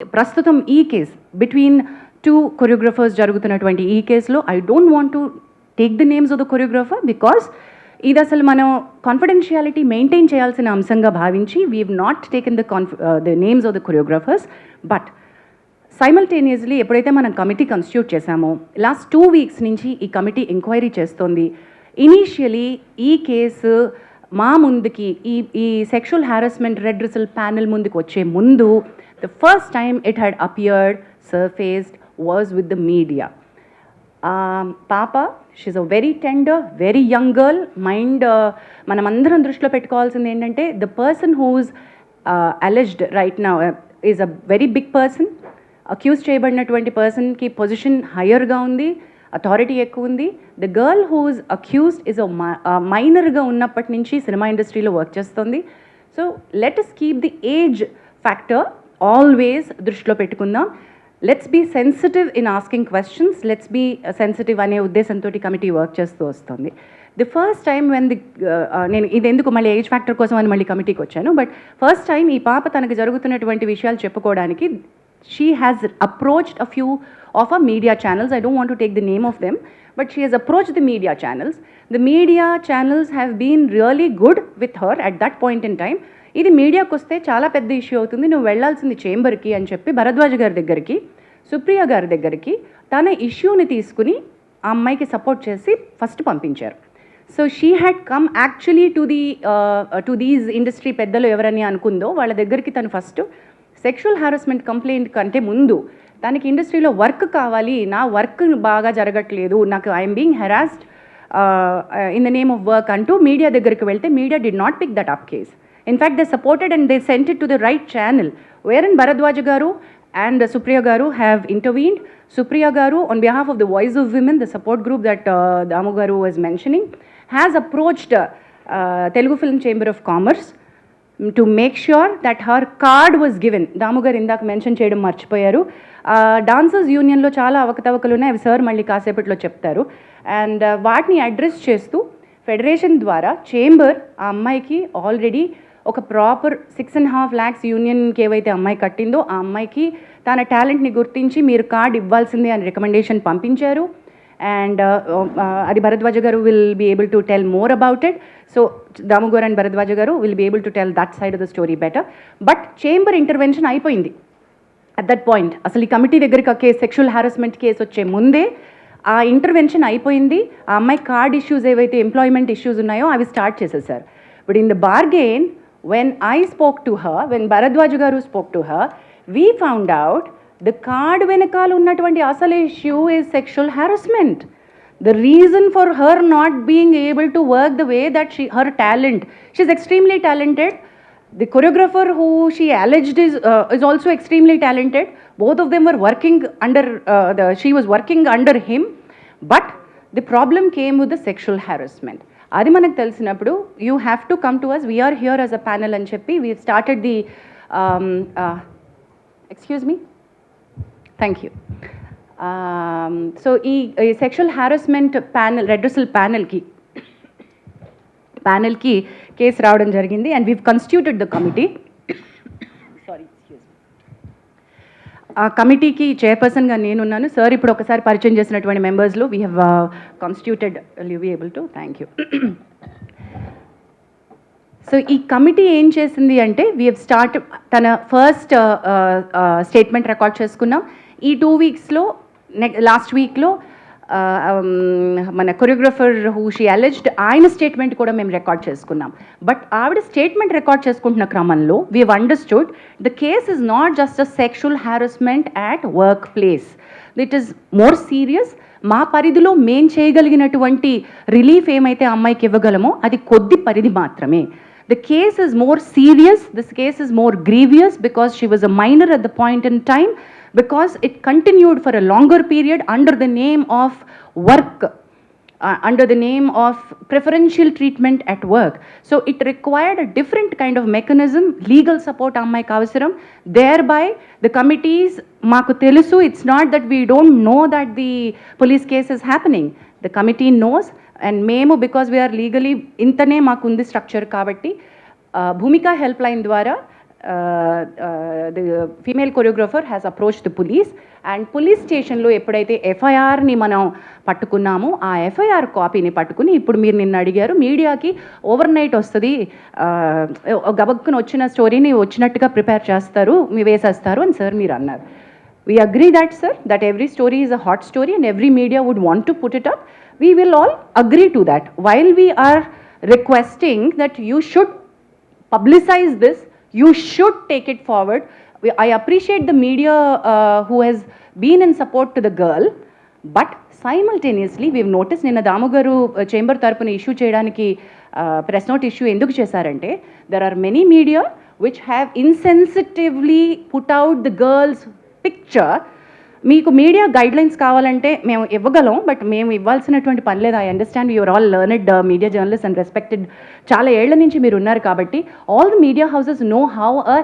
ప్రస్తుతం ఈ case between two choreographers జరుగుతున్నటువంటి ఈ కేసులో I don't want to take the names of the choreographer because ఇది అసలు మనం కాన్ఫిడెన్షియాలిటీ మెయింటైన్ చేయాల్సిన అంశంగా భావించి we not taken the confi the names of the choreographers but simultaneously ఎప్పుడైతే మనం కమిటీ కన్స్టిట్యూట్ చేశామో లాస్ట్ టూ వీక్స్ నుంచి ఈ కమిటీ ఎంక్వైరీ చేస్తోంది. ఇనీషియలీ ఈ కేసు మా ముందుకి ఈ ఈ sexual harassment redressal panel ముందుకు వచ్చే ముందు the first time it had appeared surfaced was with the media పాప she a very tender very young girl mind మనమందరం దృష్టిలో పెట్టుకోవాల్సింది ఏంటంటే the person whose alleged right నా is a very big person accuse చేయబడినటువంటి పర్సన్కి పొజిషన్ హయ్యర్గా ఉంది. అథారిటీ ఎక్కువ ఉంది. The girl whose accused is మైనర్గా ఉన్నప్పటి నుంచి సినిమా ఇండస్ట్రీలో వర్క్ చేస్తుంది. So let us keep the age factor always దృష్టిలో పెట్టుకుందాం. Let's be sensitive in asking questions let's be sensitive అనే ఉద్దేశంతో కమిటీ వర్క్ చేస్తూ వస్తుంది. The first time when the నేను ఇది ఎందుకు మళ్ళీ ఏజ్ ఫ్యాక్టర్ కోసం అని మళ్ళీ కమిటీకి వచ్చాను. బట్ ఫస్ట్ టైం ఈ పాప తనకు జరుగుతున్నటువంటి విషయాలు చెప్పుకోవడానికి she has approached a few of a media channels I don't want to take the name of them, but she has approached the media channels The media channels have been really good with her at that point in time ఇది మీడియాకు వస్తే చాలా పెద్ద issue అవుతుంది. నువ్వు వెళ్ళాల్సింది చేంబర్కి అని చెప్పి భరద్వాజ్ గారి దగ్గరికి సుప్రియ గారి దగ్గరికి తన ఇష్యూని తీసుకుని ఆ అమ్మాయికి సపోర్ట్ చేసి ఫస్ట్ పంపించారు. So she had come actually to the to these industry పెద్దలు ఎవరని అనుకుందో వాళ్ళ దగ్గరికి తను ఫస్ట్ సెక్షువల్ హారాస్మెంట్ కంప్లైంట్ కంటే ముందు తనకి ఇండస్ట్రీలో వర్క్ కావాలి నా వర్క్ బాగా జరగట్లేదు నాకు I'm being harassed in the name of work అంటూ మీడియా దగ్గరికి వెళ్తే media did not pick that up case. In fact they supported and they sent to the right channel. వేరన్ Bharadwaj garu and Supriya garu have intervened. Supriya garu on behalf of the voice of women the support group that Damu garu was mentioning has approached Telugu film chamber of commerce to make sure that her card was given దాముగారు ఇందాక mention చేయడం మర్చిపోయారు. Dancers యూనియన్లో చాలా అవకతవకలు ఉన్నాయి. అవి sir మళ్ళీ కాసేపట్లో చెప్తారు. అండ్ uh, వాటిని అడ్రస్ చేస్తూ ఫెడరేషన్ ద్వారా చేంబర్ ఆ అమ్మాయికి ఆల్రెడీ ఒక proper six and half lakhs యూనియన్కి ఏవైతే అమ్మాయి కట్టిందో ఆ అమ్మాయికి తన టాలెంట్ని గుర్తించి మీరు కార్డ్ ఇవ్వాల్సిందే అని రికమెండేషన్ పంపించారు. అండ్ అది Bharadwaja garu will be able to tell more about it so దాముగోర్ and Bharadwaja garu will be able to tell that side of the story better but chamber intervention అయిపోయింది. At that point అసలు ఈ committee దగ్గరికి ఒక case sexual harassment case వచ్చే ముందే ఆ intervention అయిపోయింది. ఆ అమ్మాయి కార్డ్ ఇష్యూస్ ఏవైతే ఎంప్లాయ్మెంట్ ఇష్యూస్ ఉన్నాయో అవి స్టార్ట్ చేసేసారు. But in the bargain when I spoke to her when Bharadwaj garu spoke to her we found out the card వెనకాల ఉన్నటువంటి అసలు issue is sexual harassment the reason for her not being able to work the way that she her talent she's extremely talented the choreographer who she alleged is uh, is also extremely talented both of them were working under uh, the she was working under him but the problem came with the sexual harassment అది మనకు తెలిసినప్పుడు you have to come to us we're here as a panel అని చెప్పి we started the excuse me thank you so ఈ sexual harassment panel redressal ప్యానల్కి ప్యానల్కి కేసు రావడం జరిగింది and we've constituted the committee sorry ఆ కమిటీకి చైర్పర్సన్గా నేనున్నాను. సార్ ఇప్పుడు ఒకసారి పరిచయం చేసినటువంటి మెంబర్స్లో we have constituted you be able to thank you so ఈ కమిటీ ఏం చేసింది అంటే వీ హెవ్ స్టార్ట్ తన ఫస్ట్ స్టేట్మెంట్ రికార్డ్ చేసుకున్నాం. ఈ టూ వీక్స్లో నెక్ లాస్ట్ వీక్లో మన కొరియోగ్రఫర్ హూ షీ అలెజ్డ్ ఆయన స్టేట్మెంట్ కూడా మేము రికార్డ్ చేసుకున్నాం. బట్ ఆవిడ స్టేట్మెంట్ రికార్డ్ చేసుకుంటున్న క్రమంలో we have understood the case is not just a sexual harassment at work place it is more serious మా పరిధిలో మేం చేయగలిగినటువంటి రిలీఫ్ ఏమైతే అమ్మాయికి ఇవ్వగలమో అది కొద్ది పరిధి మాత్రమే. The case is more serious this case is more grievous because she was a minor at the point in time because it continued for a longer period under the name of work, uh, under the name of preferential treatment at work. So it required a different kind of mechanism, legal support అమ్మాయికి అవసరం thereby the committees మాకు తెలుసు it's not that we don't know that the police case is happening. The committee knows and మేము because we are legally ఇంతనే మాకు ఉంది structure కాబట్టి భూమిక help line ద్వారా uh, the female choreographer has approach the police and police స్టేషన్లో ఎప్పుడైతే ఎఫ్ఐఆర్ని మనం పట్టుకున్నామో ఆ ఎఫ్ఐఆర్ కాపీని పట్టుకుని ఇప్పుడు మీరు నిన్న అడిగారు మీడియాకి ఓవర్ నైట్ వస్తుంది uh, గబక్కున వచ్చిన స్టోరీని వచ్చినట్టుగా ప్రిపేర్ చేస్తారు మీ వేసేస్తారు అని సార్ మీరు అన్నారు. We agree that sir that every story is a hot story and every media would want to put it up we will all agree to that. While we are requesting that you should publicize this you should take it forward. We- i appreciate the media uh, who has been in support to the girl but simultaneously we've notice నిన్న Damu garu chamber తరపున issue చేయడానికి press note issue ఎందుకు చేశారంటే there are many media which have insensitively put out the girl's picture మీకు media guidelines కావాలంటే మేము ఇవ్వగలం but మేము ఇవ్వాల్సినటువంటి పని లేదు. I understand you're all learned media journalist and respected చాలా ఏళ్ళ నుంచి మీరు ఉన్నారు కాబట్టి all the media houses know how a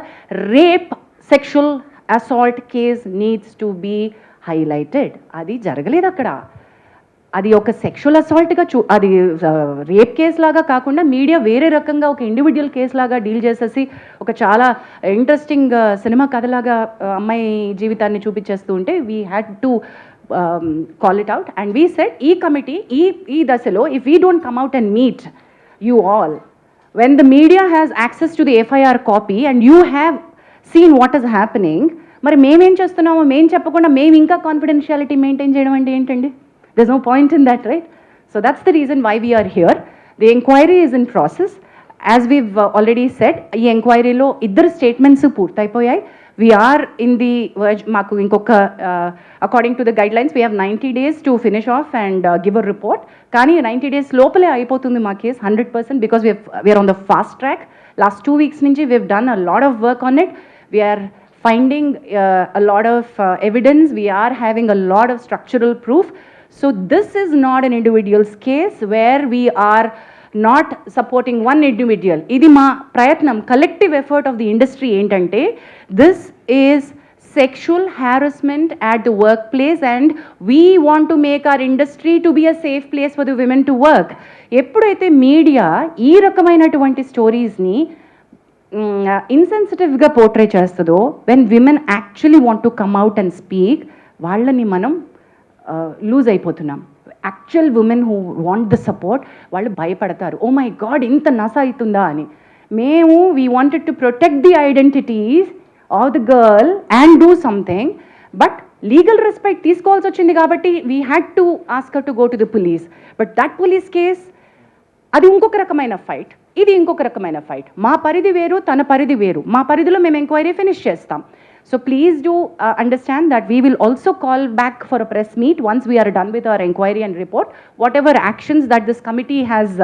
rape sexual assault case needs to be highlighted అది జరగలేదు అక్కడ. అది ఒక సెక్షువల్ అసాల్ట్గా చూ అది రేప్ కేసు లాగా కాకుండా మీడియా వేరే రకంగా ఒక ఇండివిజువల్ కేసు లాగా డీల్ చేసేసి ఒక చాలా ఇంట్రెస్టింగ్ సినిమా కథలాగా అమ్మాయి జీవితాన్ని చూపించేస్తూ ఉంటే we had to call it out and we set ఈ కమిటీ ఈ ఈ దశలో if we don't come out and meet you all when the media has access to the FIR copy and you have seen what is happening మరి మేమేం చేస్తున్నామో మేము చెప్పకుండా మేము ఇంకా కాన్ఫిడెన్షియాలిటీ మెయింటైన్ చేయడం అంటే ఏంటండి? There no point in that right so that's the reason why we're here the enquiry is in process as we already set ఈ ఎంక్వైరీలో ఇద్దరు స్టేట్మెంట్స్ పూర్తయిపోయాయి. వీఆర్ ఇన్ ది మాకు ఇంకొక according to the guidelines we have ninety days to finish off and give a report కానీ ninety days లోపలే అయిపోతుంది మా case hundred percent because we're on the fast track last two weeks నుంచి we've done a lot of work on it we're finding uh, a lot of uh, evidence. We are having a lot of structural proof. So this is not an individual's case where we are not supporting one individual ఇది మా ప్రయత్నం collective effort of the industry ఏంటంటే this is sexual harassment at the work place and we want to make our industry to be a safe place for the women to work ఎప్పుడైతే media ఈ రకమైనటువంటి స్టోరీస్ని ఇన్సెన్సిటివ్గా portray చేస్తుందో when women actually want to come out and speak వాళ్ళని మనం lose అయిపోతున్నాం. Actual women who want the support వాళ్ళు భయపడతారు. ఓ మై గాడ్ ఇంత నస అవుతుందా? అని. మేము we wanted to protect the identities of the girl and do something but legal respect తీసుకోవాల్సి వచ్చింది కాబట్టి we had to ask her to go to the police but that police case అది ఇంకొక రకమైన ఫైట్ ఇది ఇంకొక రకమైన ఫైట్ మా పరిధి వేరు తన పరిధి వేరు. మా పరిధిలో మేము ఎంక్వైరీ ఫినిష్ చేస్తాం. So please do understand that we will also call back for a press meet once we're done with our enquiry and report whatever actions that this committee has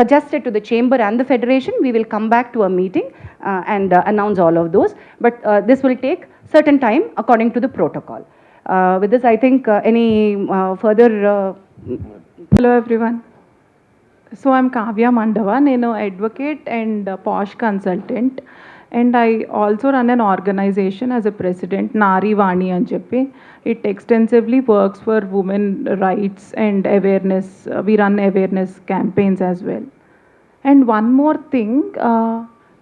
suggested to the chamber and the federation we will come back to a meeting and announce all of those but this will take certain time according to the protocol with this I think any further Hello everyone. So I'm Kavya Mandava. నేను advocate and uh, posh consultant and I also run an organization as a president, Nari Vani అని చెప్పి It extensively works for women rights and awareness. Uh, we run awareness campaigns as well. And one more thing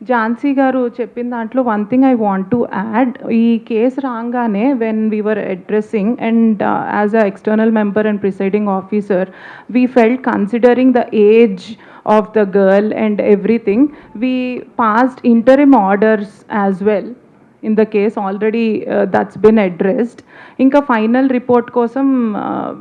Jhansi గారు చెప్పిన దాంట్లో one thing I want to add ఈ case రాగానే when we were addressing and as a external member and presiding officer we felt considering the age of the girl and everything we passed interim orders as well in the case already that's been addressed ఇంకా final report కోసం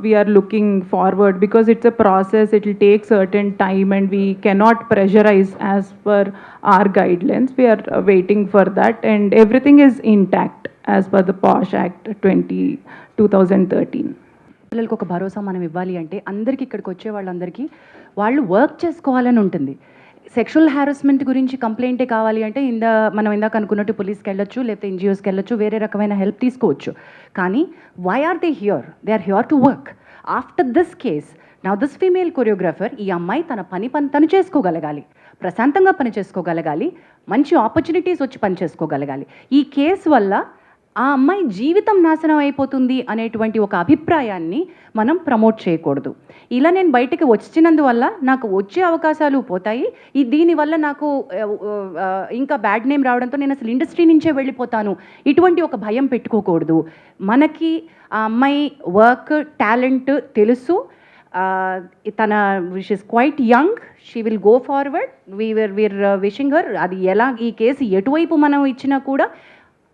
we're looking forward because it's a process it will take certain time and we cannot pressurise as per our guidelines we're waiting for that and everything is intact as per the POSH act twenty two thousand thirteen పిల్లలకు ఒక భరోసా మనం ఇవ్వాలి అంటే అందరికీ ఇక్కడికి వచ్చే వాళ్ళందరికీ వాళ్ళు వర్క్ చేసుకోవాలని ఉంటుంది. సెక్షువల్ హారాస్మెంట్ గురించి కంప్లైంటే కావాలి అంటే ఇందా మనం ఇందాక అనుకున్నట్టు పోలీస్కి వెళ్ళొచ్చు లేకపోతే ఎన్జిఓస్కి వెళ్ళొచ్చు వేరే రకమైన హెల్ప్ తీసుకోవచ్చు. కానీ why are they here they are here to work after this case నా దిస్ ఫీమేల్ కొరియోగ్రాఫర్ ఈ అమ్మాయి తన పని పని తను చేసుకోగలగాలి. ప్రశాంతంగా పని చేసుకోగలగాలి. మంచి ఆపర్చునిటీస్ వచ్చి పని చేసుకోగలగాలి. ఈ కేసు వల్ల ఆ అమ్మాయి జీవితం నాశనం అయిపోతుంది అనేటువంటి ఒక అభిప్రాయాన్ని మనం ప్రమోట్ చేయకూడదు. ఇలా నేను బయటకు వచ్చినందువల్ల నాకు వచ్చే అవకాశాలు పోతాయి. ఈ దీనివల్ల నాకు ఇంకా బ్యాడ్ నేమ్ రావడంతో నేను అసలు ఇండస్ట్రీ నుంచే వెళ్ళిపోతాను. ఇటువంటి ఒక భయం పెట్టుకోకూడదు. మనకి ఆ అమ్మాయి వర్క్ టాలెంట్ తెలుసు. తన wish is quite young she will go forward we're we're wishing her అది ఎలా ఈ కేసు ఎటువైపు మనం ఇచ్చినా కూడా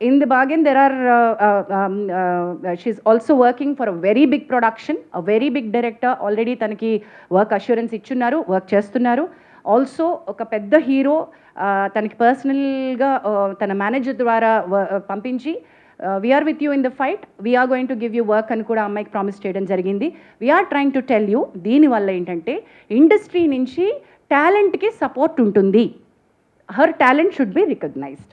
in the bargain there are uh, uh, um, uh, she's also working for a very big production a very big director. Already తనకి work assurance ఇచ్చున్నారు work చేస్తున్నారు. ఆల్సో ఒక పెద్ద హీరో తనకి పర్సనల్గా తన మేనేజర్ ద్వారా వ- పంపించి we're with you in the fight we're going to give you work అని కూడా అమ్మాయికి ప్రామిస్ చేయడం జరిగింది. We're trying to tell you దీనివల్ల ఏంటంటే ఇండస్ట్రీ నుంచి టాలెంట్కి సపోర్ట్ ఉంటుంది. Her talent should be recognised